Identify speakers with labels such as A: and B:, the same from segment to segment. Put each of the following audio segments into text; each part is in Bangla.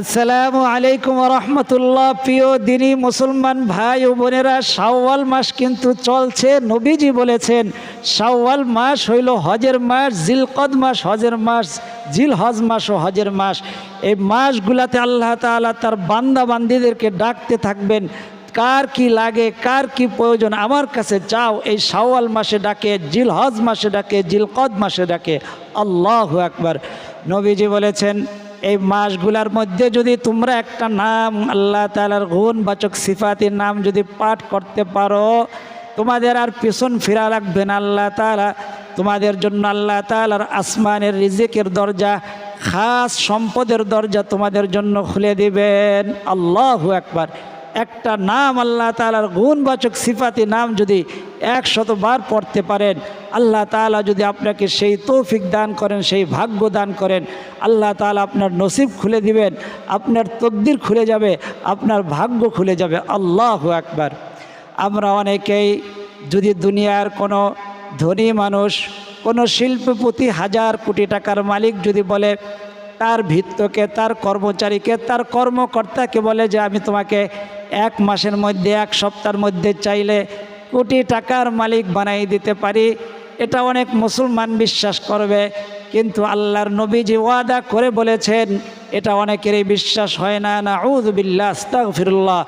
A: আসসালামু আলাইকুম রহমতুল্লাহ। প্রিয় দিনী মুসলমান ভাই ও বোনেরা, শাওয়াল মাস কিন্তু চলছে, নবীজি বলেছেন, শাওয়াল মাস হইল হজের মাস, জিলকদ মাস হজের মাস জিল হজ মাস ও হজের মাস। এই মাসগুলাতে আল্লাহ তাআলা তার বান্দা বান্দিদেরকে ডাকতে থাকবেন, কার কি লাগে, কার কি প্রয়োজন, আমার কাছে চাও, এই শাওয়াল মাসে ডাকে জিল হজ মাসে ডাকে, জিলকদ মাসে ডাকে। আল্লাহ একবার নবীজি বলেছেন এই মাসগুলার মধ্যে যদি তোমরা একটা নাম আল্লাহ তালার গুণ বাচক সিফাতির নাম যদি পাঠ করতে পারো, তোমাদের আর পিছন ফিরা লাগবে না আল্লাহ তালা তোমাদের জন্য আল্লাহ তালার আসমানের রিজিকের দরজা, খাস সম্পদের দরজা তোমাদের জন্য খুলে দিবেন। আল্লাহ একবার একটা নাম আল্লাহ তালার গুণবাচক সিফাতি নাম যদি একশতবার পড়তে পারেন, আল্লাহ তালা যদি আপনাকে সেই তৌফিক দান করেন, সেই ভাগ্য দান করেন, আল্লাহ তালা আপনার নসিব খুলে দিবেন, আপনার তকদির খুলে যাবে, আপনার ভাগ্য খুলে যাবে। আল্লাহ একবার আমরা অনেকেই যদি দুনিয়ার কোনো ধনী মানুষ, কোনো শিল্পপতি হাজার কোটি টাকার মালিক যদি বলে তার ভিত্তকে, তার কর্মচারীকে, তার কর্মকর্তাকে বলে যে, আমি তোমাকে এক মাসের মধ্যে, এক সপ্তাহের মধ্যে চাইলে কোটি টাকার মালিক বানাই দিতে পারি। এটা অনেক মুসলমান বিশ্বাস করবে, কিন্তু আল্লাহর নবীজি ওয়াদা করে বলেছেন, এটা অনেকেরই বিশ্বাস হয় না। না উজবিল্লা আস্তাগফিরুল্লাহ।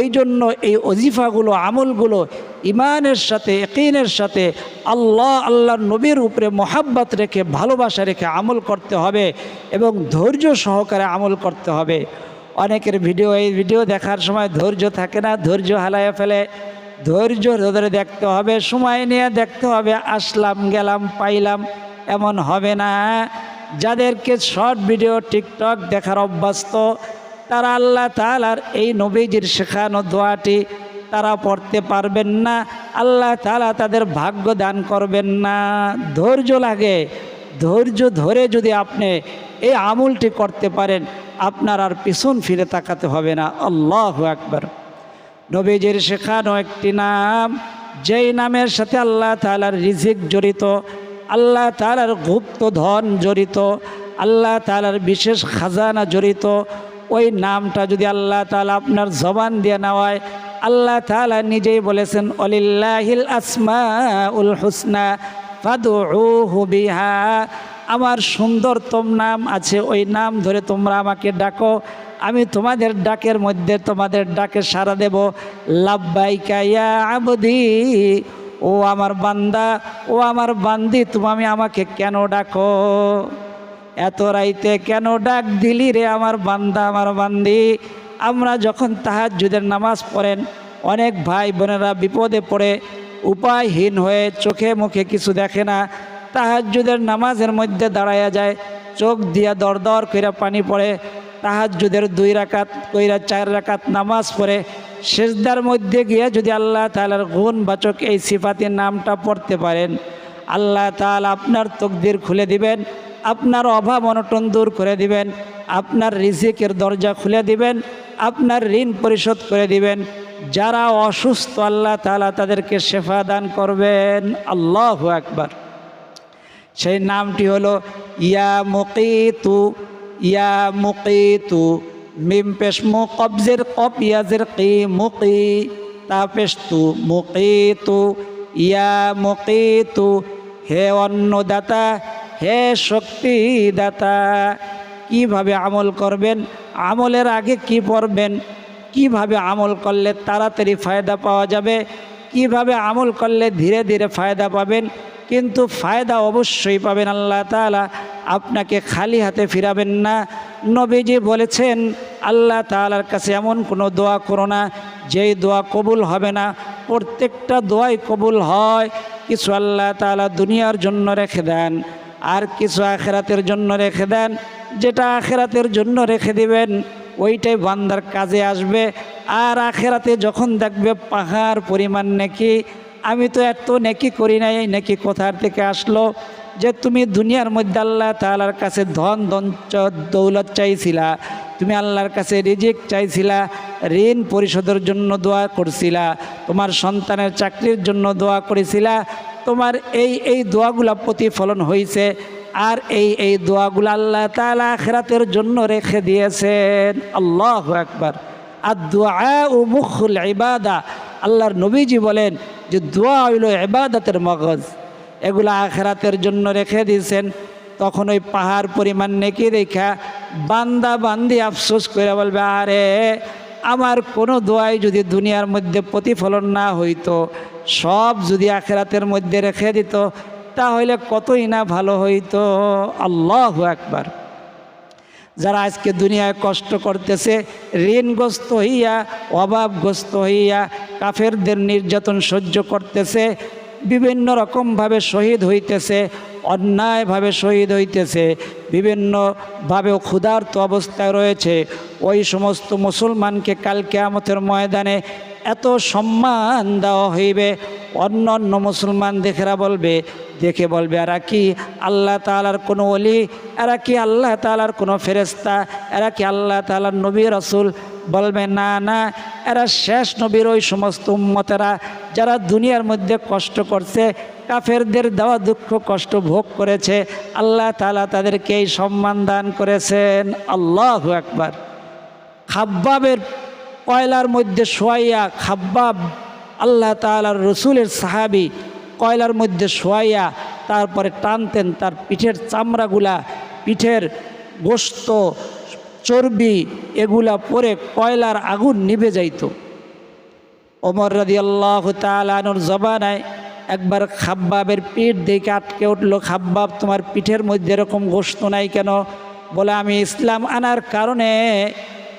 A: এই জন্য এই অজিফাগুলো, আমলগুলো ইমানের সাথে একিনের সাথে আল্লাহ আল্লাহ নবীর উপরে মোহাব্বত রেখে, ভালোবাসা রেখে আমল করতে হবে এবং ধৈর্য সহকারে আমল করতে হবে। অনেকের ভিডিও, এই ভিডিও দেখার সময় ধৈর্য থাকে না, ধৈর্য হালায় ফেলে। ধৈর্য ধরে দেখতে হবে, সময় নিয়ে দেখতে হবে, আসলাম, গেলাম, পাইলাম, এমন হবে না। যাদেরকে শর্ট ভিডিও, টিকটক দেখার অভ্যস্ত, তারা আল্লাহ তালার এই নবীজির শেখানো দোয়াটি তারা পড়তে পারবেন না, আল্লাহ তালা তাদের ভাগ্য দান করবেন না। ধৈর্য লাগে। ধৈর্য ধরে যদি আপনি এই আমলটি করতে পারেন, আপনার আর পিছন ফিরে তাকাতে হবে না। আল্লাহ একবার নবীজির শেখানো একটি নাম, যেই নামের সাথে আল্লাহ তালার রিজিক জড়িত, আল্লাহ তালার গুপ্ত ধন জড়িত, আল্লাহ তালার বিশেষ খাজানা জড়িত, ওই নামটা যদি আল্লাহ তালা আপনার জবান দিয়ে নেওয়ায় আল্লাহ তালা নিজেই বলেছেন অলিল্লাহিল আসমা উল হুসনা বিহা। আমার সুন্দরতম নাম আছে, ওই নাম ধরে তোমরা আমাকে ডাকো, আমি তোমাদের ডাকের মধ্যে তোমাদের ডাকে সাড়া দেব। লাব্বাইকা ইয়া আবদি, ও আমার বান্দা, ও আমার বান্দি, তুমি আমাকে কেন ডাকো? এত রাইতে কেন ডাক দিলি রে আমার বান্দা, আমার বান্দি? আমরা যখন তাহাজ্জুদের নামাজ পড়েন, অনেক ভাই বোনেরা বিপদে পড়ে, উপায়হীন হয়ে চোখে মুখে কিছু দেখে না, তাহাজ্জুদের নামাজের মধ্যে দাঁড়াইয়া যায়, চোখ দিয়া দর দর কইরা পানি পড়ে, তাহাজ্জুদের দুই রাকাত কইরা চার রাকাত নামাজ পড়ে, সেজদার মধ্যে গিয়ে যদি আল্লাহ তালার গুণ বাচক এই সিফাতির নামটা পড়তে পারেন, আল্লাহ তাল আপনার তকদির খুলে দিবেন, আপনার অভাব অনটন দূর করে দিবেন, আপনার রিজিকের দরজা খুলে দিবেন আপনার ঋণ পরিশোধ করে দিবেন। যারা অসুস্থ, আল্লাহ তালা তাদেরকে শেফা দান করবেন। আল্লাহ একবার সেই নামটি হলো ইয়া মুকিতু ইয়া মুকিতু, মিম পেশ মু, কবজের কপ, ইয়াজের কি মুকি, তা পেশ তু, মুকিতু, ইয়া মুকিতু, হে অন্নদাতা, হে শক্তিদাতা, কীভাবে আমল করবেন? আমলের আগে কি পড়বেন? কীভাবে আমল করলে তাড়াতাড়ি ফায়দা পাওয়া যাবে? কীভাবে আমল করলে ধীরে ধীরে ফায়দা পাবেন? কিন্তু ফায়দা অবশ্যই পাবেন আল্লাহ তালা আপনাকে খালি হাতে ফিরাবেন না। নবীজি বলেছেন, আল্লাহ তালার কাছে এমন কোনো দোয়া করো না, যেই দোয়া কবুল হবে না। প্রত্যেকটা দোয়াই কবুল হয়। কিছু আল্লাহ তালা দুনিয়ার জন্য রেখে দেন। আর কিছু আখেরাতের জন্য রেখে দেন। যেটা আখেরাতের জন্য রেখে দিবেন, ওইটাই বান্দার কাজে আসবে। আর আখেরাতে যখন দেখবে পাহাড় পরিমাণ নাকি, আমি তো এত নেকি করি নাই, এই নেকি কোথার থেকে আসলো? যে তুমি দুনিয়ার মধ্যে আল্লাহ তালার কাছে ধন ধন দৌলত চাইছিলা, তুমি আল্লাহর কাছে রিজিক চাইছিলা, ঋণ পরিশোধের জন্য দোয়া করছিলা, তোমার সন্তানের চাকরির জন্য দোয়া করেছিলা তোমার এই এই দোয়াগুলা প্রতিফলন হয়েছে আর এই এই দোয়াগুলো আল্লাহ তালা আখেরাতের জন্য রেখে দিয়েছেন। আল্লাহ একবার আর দোয়া ও মুখুল ইবাদা। আল্লাহর নবীজি বলেন যে দোয়া হইল ইবাদতের মগজ। এগুলো আখেরাতের জন্য রেখে দিয়েছেন। তখন ওই পাহাড় পরিমাণ নেকি দেখা বান্দা বান্দি আফসোস করে বলবে, আরে, আমার কোনো দোয়াই যদি দুনিয়ার মধ্যে প্রতিফলন না হইতো সব যদি আখেরাতের মধ্যে রেখে দিত, তাহলে কতই না ভালো হইতো। আল্লাহ একবার যারা আজকে দুনিয়ায় কষ্ট করতেছে, ঋণগ্রস্ত হইয়া, অভাবগ্রস্ত হইয়া, কাফেরদের নির্যাতন সহ্য করতেছে, বিভিন্ন রকমভাবে শহীদ হইতেছে, অন্যায়ভাবে শহীদ হইতেছে বিভিন্নভাবে ক্ষুধার্ত অবস্থায় রয়েছে, ওই সমস্ত মুসলমানকে কাল কেয়ামতের ময়দানে এত সম্মান দেওয়া হইবে। অন্য অন্য মুসলমান দেখেরা বলবে, দেখে বলবে, এরা কি আল্লাহ তালার কোনো অলি এরা কি আল্লাহ তালার কোনো ফেরেস্তা এরা কি আল্লাহ তালার নবী রসুল? বলবে, না না, এরা শেষ নবীর ওই সমস্ত উম্মতেরা যারা দুনিয়ার মধ্যে কষ্ট করছে, কাফেরদের দেওয়া দুঃখ কষ্ট ভোগ করেছে, আল্লাহ তালা তাদেরকে এই সম্মান দান করেছেন। আল্লাহ একবার খাব্বাবের কয়লার মধ্যে শোয়াইয়া খাব্বাব আল্লাহ তালার রসুলের সাহাবি কয়লার মধ্যে শোয়াইয়া তারপরে টানতেন তার পিঠের চামড়াগুলা, পিঠের গোস্ত, চর্বি এগুলা পরে কয়লার আগুন নিভে যাইত। ওমর রাদি আল্লাহ তালানুর জবানায় একবার খাব্বাবের পিঠ দেখে আটকে উঠল, খাব্বাব, তোমার পিঠের মধ্যে এরকম গোস্ত নাই কেন? বলে, আমি ইসলাম আনার কারণে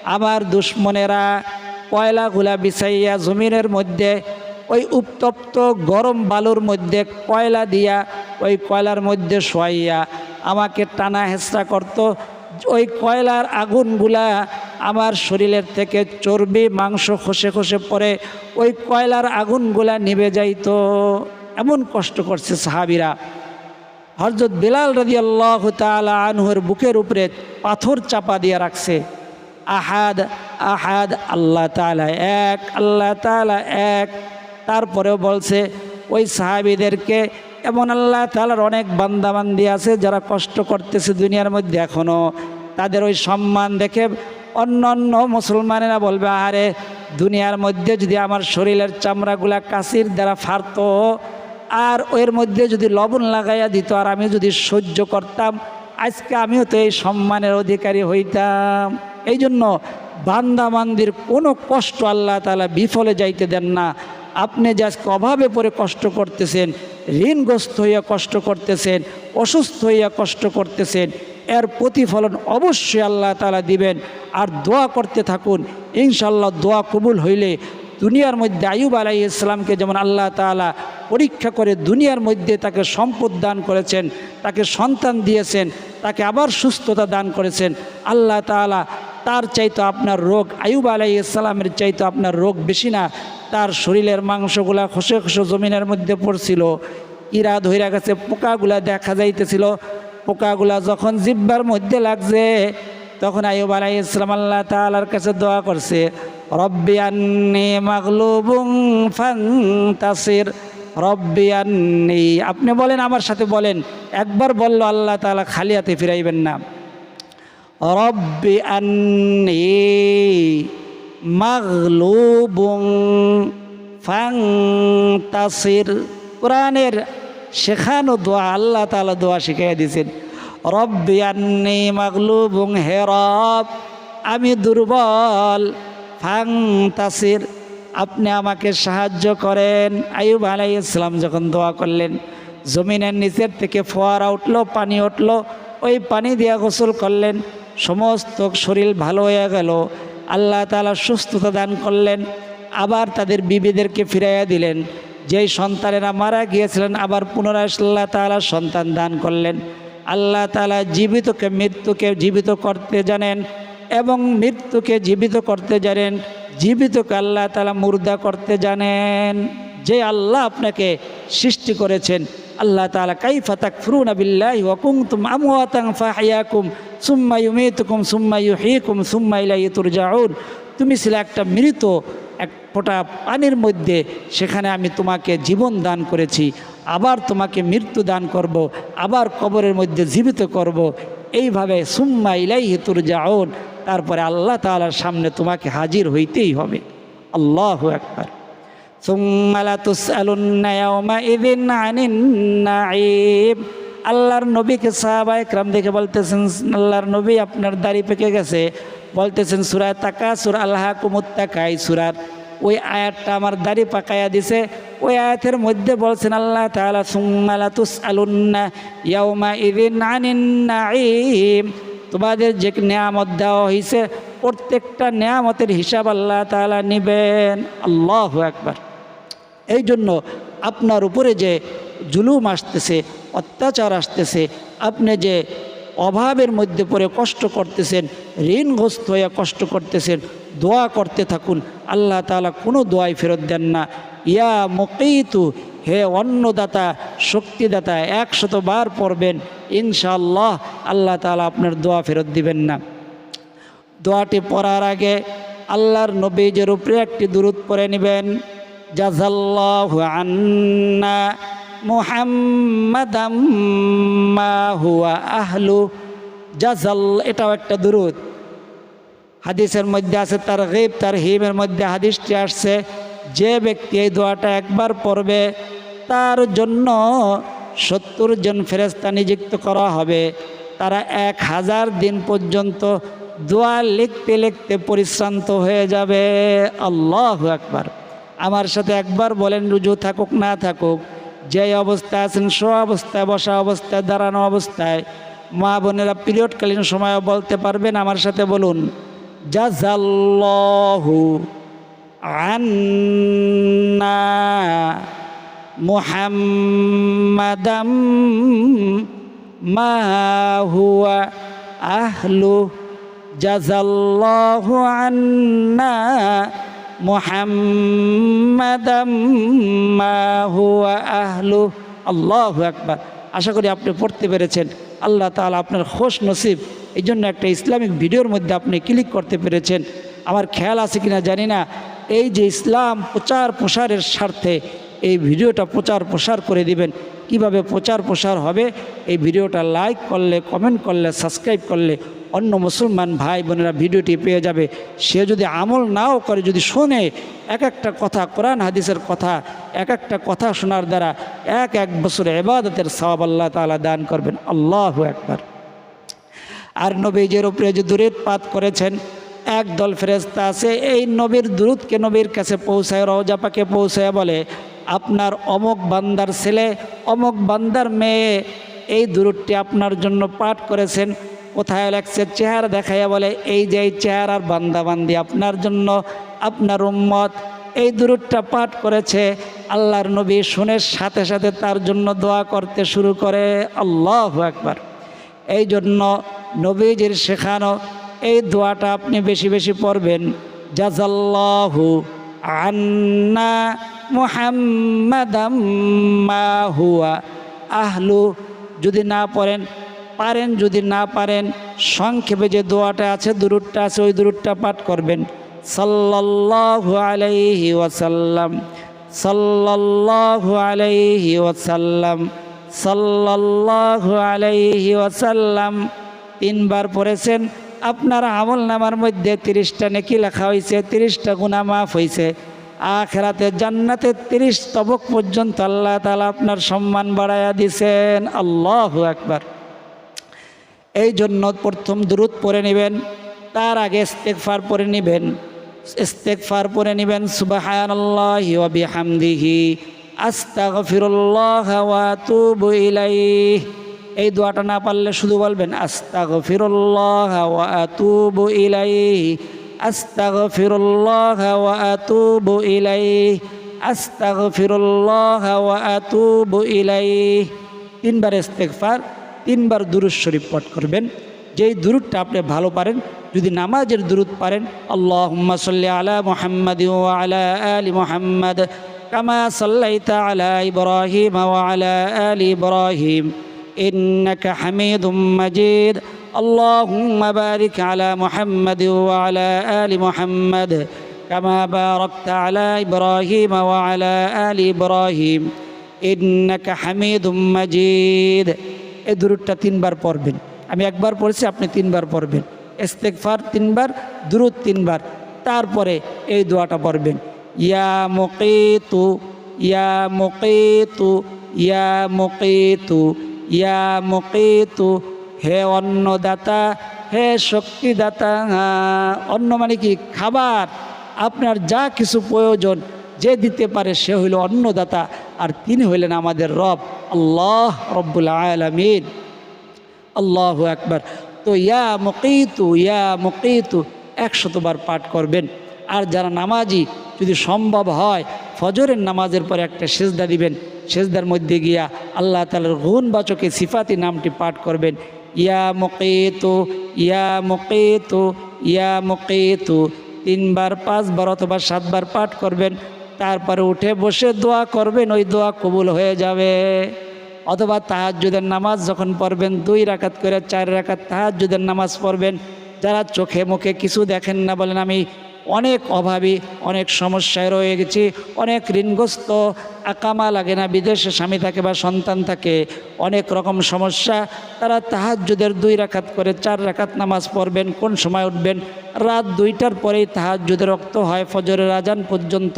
A: আমার দুশ্মনেরা কয়লাগুলা বিছাইয়া জমিনের মধ্যে, ওই উত্তপ্ত গরম বালুর মধ্যে কয়লা দিয়া ওই কয়লার মধ্যে শোয়াইয়া আমাকে টানা হেঁচড়া করতো। ওই কয়লার আগুনগুলা আমার শরীরের থেকে চর্বি, মাংস খসে খসে পড়ে, ওই কয়লার আগুনগুলা নিভে যাইতো। এমন কষ্ট করছে সাহাবিরা। হরজত বিলাল রাজি আল্লাহ তালা আনহুর বুকের উপরে পাথর চাপা দিয়ে রাখছে। আহাদ আহাদ, আল্লাহ তালা এক, আল্লাহ তালা এক। তারপরেও বলছে, ওই সাহাবিদেরকে এমন আল্লাহ তালার অনেক বান্দাবান্দি আছে যারা কষ্ট করতেছে দুনিয়ার মধ্যে এখনও তাদের ওই সম্মান দেখে অন্য অন্য মুসলমানেরা বলবে আরে দুনিয়ার মধ্যে যদি আমার শরীরের চামড়াগুলা কাশির দ্বারা ফারতো আর ওর মধ্যে যদি লবণ লাগাইয়া দিত, আর আমি যদি সহ্য করতাম আজকে আমিও তো এই সম্মানের অধিকারী হইতাম। এই জন্য বান্দা বান্দির কোনো কষ্ট আল্লাহ তালা বিফলে যাইতে দেন না। আপনি যে আজকে অভাবে পড়ে কষ্ট করতেছেন, ঋণগ্রস্ত হইয়া কষ্ট করতেছেন, অসুস্থ হইয়া কষ্ট করতেছেন, এর প্রতিফলন অবশ্যই আল্লাহ তালা দিবেন। আর দোয়া করতে থাকুন ইনশাল্লাহ দোয়া কবুল হইলে দুনিয়ার মধ্যে আয়ুব আলাই ইসলামকে যেমন আল্লাহ তালা পরীক্ষা করে দুনিয়ার মধ্যে তাকে সম্পদ দান করেছেন, তাকে সন্তান দিয়েছেন, তাকে আবার সুস্থতা দান করেছেন, আল্লাহ তালা তার চাইতো আপনার রোগ আয়ুব আলাই ইসলামের চাইতো আপনার রোগ বেশি না। তার শরীরের মাংসগুলা খসে খসে জমিনের মধ্যে পড়ছিল, ইরা ধইরা গেছে, পোকাগুলা দেখা যাইতেছিল। পোকাগুলা যখন জিব্বার মধ্যে লাগছে, তখন আয়ুব আলাই ইসলাম আল্লাহ তালার কাছে দোয়া করছে রব্বি আন্নি ফান্তাসির। রব্বি আপনি বলেন, আমার সাথে বলেন। একবার বলল আল্লাহ তালা খালি হাতে ফিরাইবেন না। রব্বি আন্নি মাগলুবুং ফান্তাসির। কোরআনের শেখানো দোয়া, আল্লাহ তালা দোয়া শিখাই দিয়েছেন। রব্বি আন্নি মাগলুবুং হে রব, আমি দুর্বল। ফাং তাসির আপনি আমাকে সাহায্য করেন। আয়ুব আলাই ইসলাম যখন দোয়া করলেন, জমিনের নিচের থেকে ফোয়ারা উঠল, পানি উঠল, ওই পানি দিয়া গোসল করলেন, সমস্ত শরীর ভালো হয়ে গেল। আল্লাহ তালা সুস্থতা দান করলেন, আবার তাদের বিবিদেরকে ফিরাইয়া দিলেন। যেই সন্তানেরা মারা গিয়েছিলেন, আবার পুনরায় আল্লাহ তালা সন্তান দান করলেন। আল্লাহ তালা জীবিতকে, মৃত্যুকে জীবিত করতে জানেন। এবং মৃত্যুকে জীবিত করতে জানেন। জীবিতকে আল্লাহ তালা মুর্দা করতে জানেন। যে আল্লাহ আপনাকে সৃষ্টি করেছেন। আল্লাহ তালা কাইফা তাকফুরুন বিল্লাহি ওয়া কুনতুম আমওয়াতান ফাহইয়াকুম সুম্মা ইউমীতুকুম সুম্মা ইউহয়িকুম সুম্মা ইলাইহি তুরজাউন। তুমি ছিলে একটা মৃত, এক ফোঁটা পানির মধ্যে। সেখানে আমি তোমাকে জীবন দান করেছি। আবার তোমাকে মৃত্যু দান করব। আবার কবরের মধ্যে জীবিত করব। এইভাবে সুম্মা ইলাই হেতুর যাওন তারপরে আল্লাহ তালার সামনে তোমাকে হাজির হইতেই হবে। আল্লাহ একবার আল্লাহর নবীকে সাহাবা একরাম দেখে বলতেছেন, আল্লাহর নবী আপনার দাড়ি পেকে গেছে। বলতেছেন সুরায় তাকা, সুর আল্লাহ কুমুত্তাকাই সুরার। ওই আয়াতটা আমার দাড়ি পাকাইয়া দিছে। ওই আয়াতের মধ্যে বলছেন, আল্লাহ তাআলা সুম্মালা তুস আলুন্না ইয়াউমা ইদিন আনিন তোমাদের যে নেয়ামত দেওয়া হয়েছে প্রত্যেকটা নেয়ামতের হিসাব আল্লাহ তাআলা নেবেন। আল্লাহ একবার এই জন্য আপনার উপরে যে জুলুম আসতেছে, অত্যাচার আসতেছে, আপনি যে অভাবের মধ্যে পড়ে কষ্ট করতেছেন, ঋণগ্রস্ত হয়ে কষ্ট করতেছেন, দোয়া করতে থাকুন, আল্লাহ তালা কোনো দোয়াই ফেরত দেন না। ইয়া মকিতু হে অন্নদাতা, শক্তিদাতা একশত বার পড়বেন, ইনশাআল্লাহ আল্লাহ তালা আপনার দোয়া ফেরত দিবেন না। দোয়াটি পড়ার আগে আল্লাহর নবীজের উপরে একটি দূরত পরে নেবেন জাজাল্লাহু আন্না হুয়া আহলু জাজাল এটাও একটা দুরুদ। হাদিসের মধ্যে আছে তার গিব তার হিমের মধ্যে হাদিসটি আসছে যে ব্যক্তি এই দোয়াটা একবার পড়বে, তার জন্য সত্তর জন ফেরেস্তা নিযুক্ত করা হবে। তারা এক হাজার দিন পর্যন্ত দোয়া লিখতে লিখতে পরিশ্রান্ত হয়ে যাবে। আল্লাহ একবার আমার সাথে একবার বলেন, রুজু থাকুক না থাকুক, যে অবস্থায় আছেন, সো অবস্থায়, বসা অবস্থায়, দাঁড়ানো অবস্থায়, মা বোনেরা পিরিয়ডকালীন সময় বলতে পারবেন, আমার সাথে বলুন জাজাল্লাহু আন্না মুহাম্মাদাম মা হুয়া আহলু জাজাল্লাহু আন্না মুহাম্মাদাম মা হুয়া আহলু। আল্লাহ একবার আশা করি আপনি পড়তে পেরেছেন। আল্লাহ তাআলা আপনার খোশ নসিব। এই জন্য একটা ইসলামিক ভিডিওর মধ্যে আপনি ক্লিক করতে পেরেছেন। আমার খেয়াল আছে কিনা জানি না। এই যে ইসলাম প্রচার প্রসারের স্বার্থে এই ভিডিওটা প্রচার প্রসার করে দিবেন। কীভাবে প্রচার প্রসার হবে? এই ভিডিওটা লাইক করলে কমেন্ট করলে সাবস্ক্রাইব করলে অন্য মুসলমান ভাই বোনেরা ভিডিওটি পেয়ে যাবে। সে যদি আমল নাও করে, যদি শোনে এক একটা কথা, কোরআন হাদিসের কথা, এক একটা কথা শোনার দ্বারা এক এক বছর এবাদতের সওয়াব আল্লাহ তাআলা দান করবেন। আল্লাহ একবার আর নবীজের উপরে যে দূরেৎপাত করেছেন এক দল ফেরেস্তা আছে, এই নবীর দূরতকে নবীর কাছে পৌঁছায়, রওজাপাকে পৌঁছায় বলে, আপনার অমক বান্দার ছেলে, অমক বান্দার মেয়ে, এই দূরটি আপনার জন্য পাঠ করেছেন। কোথায় লেখছে চেহারা দেখাইয়া বলে, এই যে এই চেহারার বান্দা বান্দি আপনার জন্য, আপনার উম্মত, এই দূরটা পাঠ করেছে। আল্লাহর নবী শুনে সাথে সাথে তার জন্য দোয়া করতে শুরু করে। আল্লাহ একবার এই জন্য নবীজির শেখানো এই দোয়াটা আপনি বেশি বেশি পড়বেন। জাজাল্লাহু আন্না মুহাম্মাদাম হুয়া। আহলু যদি না পড়েন, পারেন যদি না পারেন, সংক্ষেপে যে দোয়াটা আছে দুরুটটা আছে, ওই দুরুটটা পাঠ করবেন। সাল্লাল্লাহু আলাইহি ওয়াসাল্লাম। সাল্লাল্লাহু আলাইহি ওয়াসাল্লাম। সাল্লাল্লাহু আলাইহি ওয়াসাল্লাম তিনবার পড়েছেন। আপনার আমল নামার মধ্যে তিরিশটা নেকি লেখা হয়েছে, তিরিশটা গুণা মাফ হয়েছে। আখেরাতে জান্নাতে তিরিশ তবক পর্যন্ত আল্লাহ তালা আপনার সম্মান বাড়াইয়া দিছেন। আল্লাহ একবার এই জন্য প্রথম দূরত পরে নেবেন, তার আগে ইস্তেকফার পরে নেবেন। ইস্তেকফার পরে নেবেন, সুবাহানাল্লাহি ওয়া বিহামদিহি। আস্তাগফিরুল্লাহ ওয়া এই দোয়াটা না পারলে শুধু বলবেন, আস্তাগফিরুল্লাহ ওয়া আতুবু ইলাইহি, আস্তাগফিরুল্লাহ ওয়া আতুবু ইলাইহি, আস্তাগফিরুল্লাহ ওয়া আতুবু ইলাইহি। তিনবার ইস্তেগফার, তিনবার দুরুদ শরীফ পাঠ করবেন। যেই দুরুদটা আপনি ভালো পারেন, যদি নামাজের দুরুদ পারেন, আল্লাহুম্মা সাল্লি আলা মুহাম্মাদ আলা আলি মুহাম্মাদ কামা সাল্লাইতা আলা ইব্রাহিম আলা আলি ইব্রাহিম। إنك حميد مجيد اللهم بارك على محمد وعلى آل محمد كما باركت على إبراهيم وعلى آل إبراهيم ইন্নাকা হামিদুম মাজিদ এই দুরুদটা তিনবার পড়বেন আমি একবার পড়েছি আপনি তিনবার পড়বেন ইস্তেগফার তিনবার দুরুদ তিনবার তারপরে এই দোয়াটা পড়বেন ইয়া মুকিতু ইয়া মুকিতু ইয়া মুকিতু ইয়া মুকিতু, হে অন্নদাতা, হে শক্তিদাতা, অন্ন মানে কি? খাবার। আপনার যা কিছু প্রয়োজন, যে দিতে পারে সে হইল অন্নদাতা, আর তিনি হইলেন আমাদের রব। আল্লাহ রব্বুল আলমিন। আল্লাহ একবার তো ইয়া মকিতু ইয়া মকিতু, একশতবার পাঠ করবেন। আর যারা নামাজি যদি সম্ভব হয়, ফজরের নামাজের পরে একটা সেজদা দিবেন। সেজদার মধ্যে গিয়া আল্লাহ তালার গুণবাচকে সিফাতি নামটি পাঠ করবেন। ইয়া মকিতু ইয়া মকিতু ইয়া মকিতু। তিনবার, পাঁচবার অথবা সাতবার পাঠ করবেন। তারপরে উঠে বসে দোয়া করবেন, ওই দোয়া কবুল হয়ে যাবে। অথবা তাহাজ্জুদের নামাজ যখন পড়বেন, দুই রাকাত করে চার রাকাত তাহাজ্জুদের নামাজ পড়বেন। যারা চোখে মুখে কিছু দেখেন না বলেন, আমি অনেক অভাবী, অনেক সমস্যায় রয়ে গেছি, অনেক ঋণগ্রস্ত আকামা লাগে না, বিদেশে স্বামী থাকে বা সন্তান থাকে, অনেক রকম সমস্যা, তারা তাহাজ্জুদের দুই রাকাত করে চার রাকাত নামাজ পড়বেন, কোন সময় উঠবেন? রাত দুইটার পরেই তাহাজ্জুদের রক্ত হয়, ফজরের আজান পর্যন্ত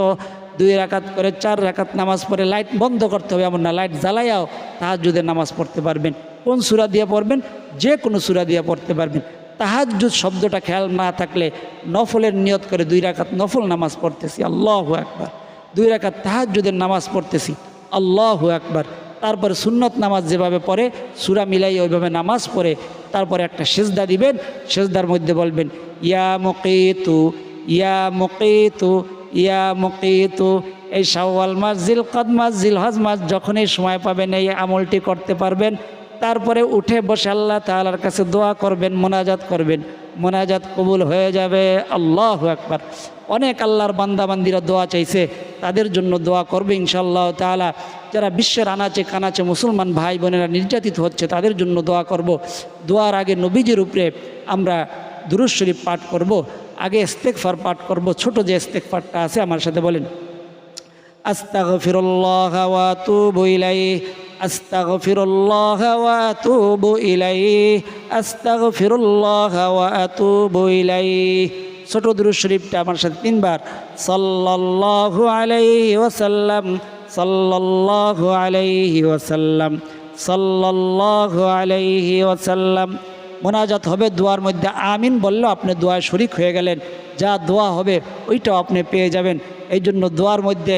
A: দুই রাকাত করে চার রাকাত নামাজ পড়ে লাইট বন্ধ করতে হবে, এমন না, লাইট জ্বালাইয়াও তাহাজ্জুদের নামাজ পড়তে পারবেন। কোন সুরা দিয়ে পড়বেন? যে কোনো সুরা দিয়ে পড়তে পারবেন। তাহাজ্জুদ শব্দটা খেয়াল না থাকলে নফলের নিয়ত করে দুই রাকাত নফল নামাজ পড়তেছি। আল্লাহ একবার দুই রাকাত তাহাজ্জুদের নামাজ পড়তেছি। আল্লাহ একবার তারপরে সুন্নত নামাজ যেভাবে পড়ে, সুরা মিলাই ওইভাবে নামাজ পড়ে, তারপরে একটা সেজদা দিবেন, সেজদার মধ্যে বলবেন, ইয়া মকিতু ইয়া মকিতু ইয়া মকিতু, এই শাওয়াল মাস জিল কদ মাস জিল হজ মাস যখনই সময় পাবেন এই আমলটি করতে পারবেন তারপরে উঠে বসে আল্লাহ তালার কাছে দোয়া করবেন, মোনাজাত করবেন। মোনাজাত কবুল হয়ে যাবে। আল্লাহ একবার অনেক আল্লাহর বান্দাবান্দিরা দোয়া চাইছে। তাদের জন্য দোয়া করবে ইনশাল্লাহ তালা যারা বিশ্বের আনাচে কানাচে মুসলমান ভাই বোনেরা নির্যাতিত হচ্ছে, তাদের জন্য দোয়া করব। দোয়ার আগে নবীজির উপরে আমরা দুরুজ শরীফ পাঠ করব। আগে ইস্তেকফার পাঠ করব। ছোট যে ইস্তেকফারটা আছে আমার সাথে বলেন, আস্তাগফিরুল্লাহ ওয়া আতুবু ইলাইহি। আস্তাগফিরুল্লাহ ওয়া আতুবু ইলাইহি, আস্তাগফিরুল্লাহ ওয়া আতুবু ইলাইহি। ছোট দুরূদ শরীফটা আমার সাথে তিনবার। সাল্লাল্লাহু আলাইহি ওয়াসাল্লাম, সাল্লাল্লাহু আলাইহি ওয়াসাল্লাম, সাল্লাল্লাহু আলাইহি ওয়াসাল্লাম। মোনাজাত হবে দোয়ার মধ্যে আমিন বললেও আপনি দোয়ায় শরিক হয়ে গেলেন। যা দোয়া হবে ওইটাও আপনি পেয়ে যাবেন। এই জন্য দোয়ার মধ্যে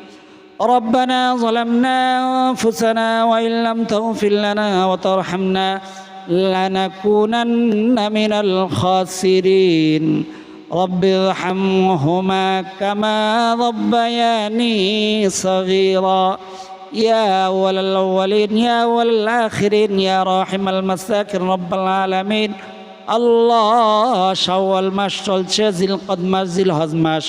A: ربنا ظلمنا أنفسنا وإن لم تغفر لنا وترحمنا لنكونن من الخاسرين رب ارحمهما كما ربياني صغيرا يا أول الأولين يا أول الآخرين يا راحم المساكن رب العالمين আল্লাহ শাওয়াল মাস চলছে জিলকদ মাস জিল হজ মাস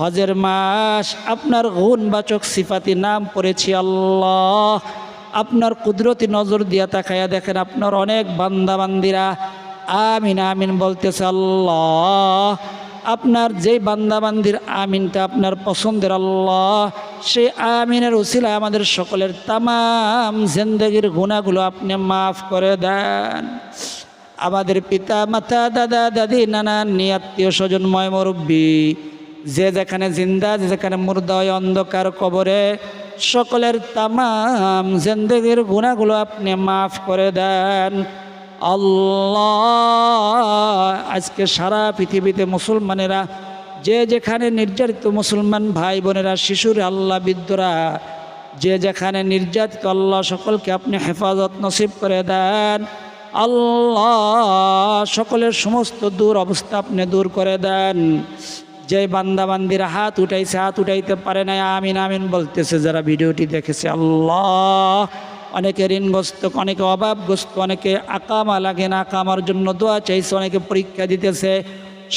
A: হজের মাস, আপনার গুণবাচক সিফাতি নাম পড়েছি আল্লাহ। আপনার কুদরতি নজর দিয়া তাকাইয়া দেখেন আপনার অনেক বান্দা বান্দিরা আমিন আমিন বলতেছে আল্লাহ। আপনার যে বান্দাবান্দির আমিনটা আপনার পছন্দের আল্লাহ, সেই আমিনের উসিলায় আমাদের সকলের তামাম জিন্দগির গুণাগুলো আপনি মাফ করে দেন। আমাদের পিতা, মাতা, দাদা, দাদি, নানা আত্মীয় স্বজন, ময় মুরব্বী যে যেখানে জিন্দা, যে যেখানে মুর্দা হয় অন্ধকার কবরে সকলের তামাম জিন্দগির গুণাগুলো আপনি মাফ করে দেন। আল্লাহ, আজকে সারা পৃথিবীতে মুসলমানেরা, যে যেখানে নির্যাতিত মুসলমান ভাই বোনেরা, শিশুর আল্লাহ বিদ্যরা যে যেখানে নির্যাতিত আল্লাহ সকলকে আপনি হেফাজত নসিব করে দেন। আল্লাহ, সকলের সমস্ত দূর অবস্থা আপনি দূর করে দেন। যে বান্দাবান্দিরা হাত উঠাইছে, হাত উঠাইতে পারে না আমিন আমিন বলতেছে, যারা ভিডিওটি দেখেছে, আল্লাহ। অনেকে ঋণগ্রস্ত অনেকে অভাবগ্রস্ত, অনেকে আকামা লাগে না, আকামার জন্য দোয়া চাইছে, অনেকে পরীক্ষা দিতেছে।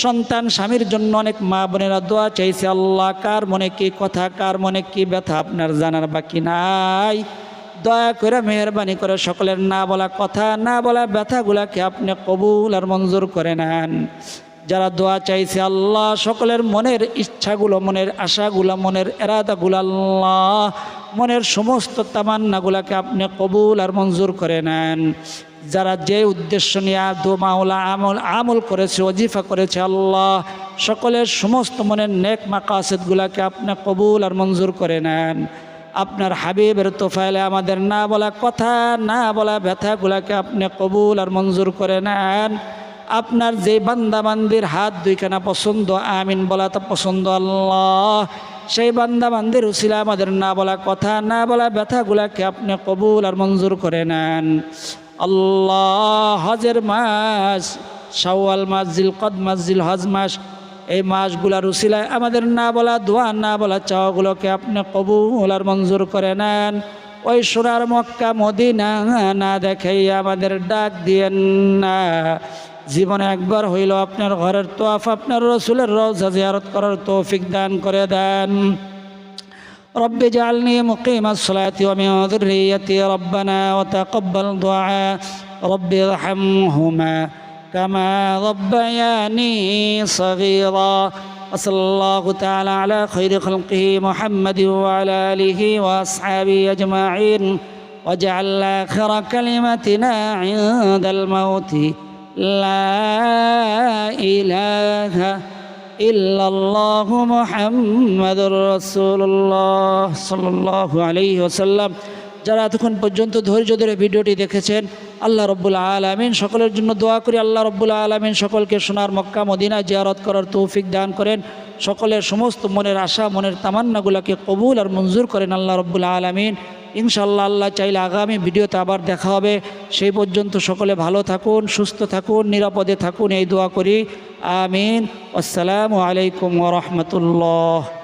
A: সন্তান স্বামীর জন্য অনেক মা বোনেরা দোয়া চাইছে, আল্লাহ, কার মনে কি কথা, কার মনে কি ব্যথা আপনার জানার বাকি নাই? দয়া করে মেহরবানি করে সকলের না বলা কথা, না বলা ব্যথাগুলাকে আপনি কবুল আর মঞ্জুর করে নেন। যারা দোয়া চাইছে আল্লাহ, সকলের মনের ইচ্ছাগুলো, মনের আশাগুলো, মনের এরাদাগুলো আল্লাহ, মনের সমস্ত তামান্নাগুলাকে আপনি কবুল আর মঞ্জুর করে নেন। যারা যে উদ্দেশ্য নিয়ে দো মাওলা আমল আমল করেছে অজিফা করেছে আল্লাহ, সকলের সমস্ত মনের নেক মাকাসেদগুলাকে আপনি কবুল আর মঞ্জুর করে নেন। আপনার হাবিবের তোফাইলে আমাদের না বলা কথা, না বলা ব্যথাগুলাকে আপনি কবুল আর মঞ্জুর করে নেন। আপনার যে বান্দাবান্দির হাত দুইখানা পছন্দ, আমিন বলা তো পছন্দ আল্লাহ। সেই বান্দাবান্দির উসিলা আমাদের না বলা কথা, না বলা ব্যথাগুলাকে আপনি কবুল আর মঞ্জুর করে নেন। আল্লাহ হজের মাস, শাওয়াল মাস জিল কদ মাস জিল হজ মাস, এই মাসগুলার উসিলায় আমাদের না বলা দোয়া, না বলা চাওয়াগুলোকে আপনি কবুল আর মঞ্জুর করে নেন। ওই সোনার মক্কা, মদিনা না দেখেই আমাদের ডাক দিয়েন না। জীবনে একবার হইল আপনার ঘরের তোয়াফ আপনার রসুলের রওজা জিয়ারত করার তৌফিক দান করে দেন رب اجعلني مقيم الصلاة ومن ذريتي ربنا وتقبل دعاء رب ارحمهما كما ربياني صغيرا وصلى الله تعالى على خير خلقه محمد وعلى آله وأصحابه أجمعين واجعل آخر كلمتنا عند الموت لا إله إلا الله محمد رسول الله صلى الله عليه وسلم যারা এতক্ষণ পর্যন্ত ধৈর্য ধরে ভিডিওটি দেখেছেন আল্লাহ রব্বুল আলমিন সকলের জন্য দোয়া করি আল্লাহ রব্বুল আলমিন সকলকে সোনার মক্কা মদিনা জিয়ারত করার তৌফিক দান করেন সকলের সমস্ত মনের আশা মনের তামান্নাগুলোকে কবুল আর মঞ্জুর করেন আল্লাহ রব্বুল আলমিন ইনশাল্লাহ আল্লাহ চাইলে আগামী ভিডিওতে আবার দেখা হবে। সেই পর্যন্ত সকলে ভালো থাকুন, সুস্থ থাকুন, নিরাপদে থাকুন, এই দোয়া করি। আমিন। আসসালামু আলাইকুম ওরহমতুল্লাহ